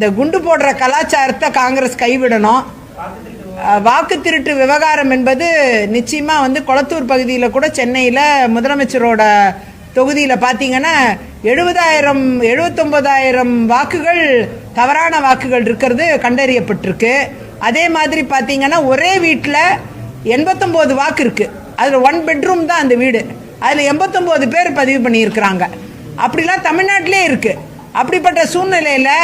இந்த குண்டு போடுற கலாச்சாரத்தை காங்கிரஸ் கைவிடணும். வாக்கு திருட்டு விவகாரம் என்பது நிச்சயமாக வந்து கொளத்தூர் பகுதியில் கூட சென்னையில் முதலமைச்சரோட தொகுதியில் பார்த்தீங்கன்னா எழுபதாயிரம் எழுபத்தொம்பதாயிரம் வாக்குகள் தவறான வாக்குகள் இருக்கிறது கண்டறியப்பட்டிருக்கு. அதே மாதிரி பார்த்தீங்கன்னா ஒரே வீட்டில் எண்பத்தொம்போது வாக்கு இருக்குது அதில் ஒன் பெட்ரூம் தான் அந்த வீடு. அதில் எண்பத்தொம்போது பேர் பதிவு பண்ணியிருக்கிறாங்க. அப்படிலாம் தமிழ்நாட்டிலே இருக்குது அப்படிப்பட்ட சூழ்நிலையில்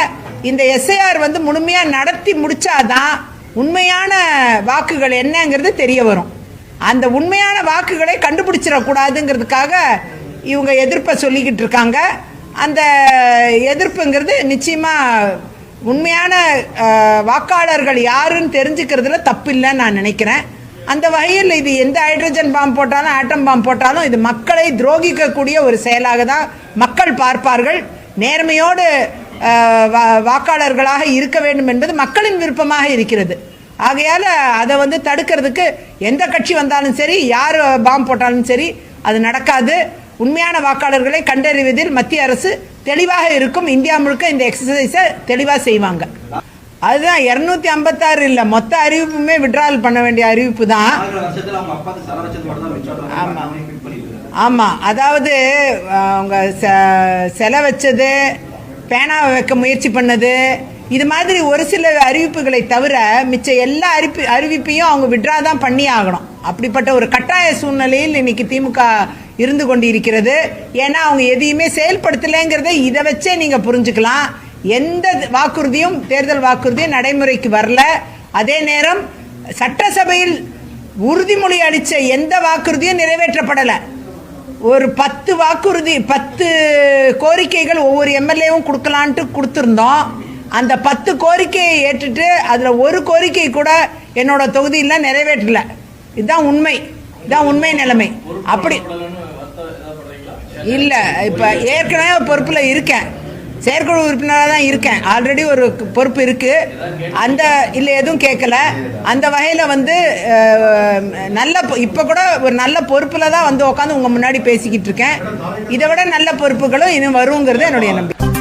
இந்த எஸ்ஐஆர் வந்து முழுமையாக நடத்தி முடிச்சாதான் உண்மையான வாக்குகள் என்னங்கிறது தெரிய வரும். அந்த உண்மையான வாக்குகளை கண்டுபிடிச்சிடக்கூடாதுங்கிறதுக்காக இவங்க எதிர்ப்பை சொல்லிக்கிட்டு இருக்காங்க. அந்த எதிர்ப்புங்கிறது நிச்சயமாக உண்மையான வாக்காளர்கள் யாருன்னு தெரிஞ்சுக்கிறதுல தப்பு இல்லைன்னு நான் நினைக்கிறேன். அந்த வகையில் இது எந்த ஹைட்ரஜன் பாம் போட்டாலும் ஆட்டம் பாம்பு போட்டாலும் இது மக்களை துரோகிக்கக்கூடிய ஒரு செயலாக தான் மக்கள் பார்ப்பார்கள். நேர்மையோடு வாக்காளர்களாக இருக்க வேண்டும் என்பது மக்களின் விருப்பமாக இருக்கிறது. ஆகையால் அதை வந்து தடுக்கிறதுக்கு எந்த கட்சி வந்தாலும் சரி யார் பாம் போட்டாலும் சரி அது நடக்காது. உண்மையான வாக்காளர்களை கண்டறிவதில் மத்திய அரசு தெளிவாக இருக்கும். இந்தியா முழுக்க இந்த எக்ஸசைஸை தெளிவாக செய்வாங்க. அதுதான் இரநூத்தி ஐம்பத்தாறு இல்லை மொத்த அறிவிப்புமே விட்ரால் பண்ண வேண்டிய அறிவிப்பு தான். நாலு வருஷத்துல அவங்க அப்பாக்கு செலவு வச்சது மட்டும் தான் மிச்சம் ஆமா. அவனையும் பிட் பண்ணிட்டு ஆமாம் அதாவது அவங்க செ- செலை வச்சது பேனாவை வைக்க முயற்சி பண்ணது. இது மாதிரி ஒரு சில அறிவிப்புகளை தவிர மிச்ச எல்லா அறிப்பு அறிவிப்பையும் அவங்க விட்ரா தான் பண்ணி ஆகணும் அப்படிப்பட்ட ஒரு கட்டாய சூழ்நிலையில் இன்னைக்கு திமுக இருந்து கொண்டு இருக்கிறது ஏன்னா அவங்க எதையுமே செயல்படுத்தலைங்கிறத இதை வச்சே நீங்கள் புரிஞ்சுக்கலாம். எந்த வாக்குறுதியும் தேர்தல் வாக்குறுதியும் நடைமுறைக்கு வரல. அதே நேரம் சட்டசபையில் உறுதிமொழி அளித்த எந்த வாக்குறுதியும் நிறைவேற்றப்படலை. ஒரு பத்து வாக்குறுதி பத்து கோரிக்கைகள் ஒவ்வொரு எம்எல்ஏவும் கொடுக்கலான்ட்டு கொடுத்துருந்தோம். அந்த பத்து கோரிக்கையை ஏற்றுட்டு அதில் ஒரு கோரிக்கை கூட என்னோட தொகுதியில் நிறைவேற்றல. இதுதான் உண்மை. இதுதான் உண்மை நிலைமை. அப்படி இல்லை இப்போ ஏற்கனவே பொறுப்பில் இருக்கேன். செயற்குழு உறுப்பினராக தான் இருக்கேன். ஆல்ரெடி ஒரு பொறுப்பு இருக்கு. அந்த இல்லை எதுவும் கேட்கல. அந்த வகையில் வந்து நல்ல இப்போ கூட ஒரு நல்ல பொறுப்பில் தான் வந்து உட்காந்து உங்கள் முன்னாடி பேசிக்கிட்டு இருக்கேன். இதை விட நல்ல பொறுப்புகளும் இன்னும் வருங்கிறது என்னுடைய நம்பிக்கை.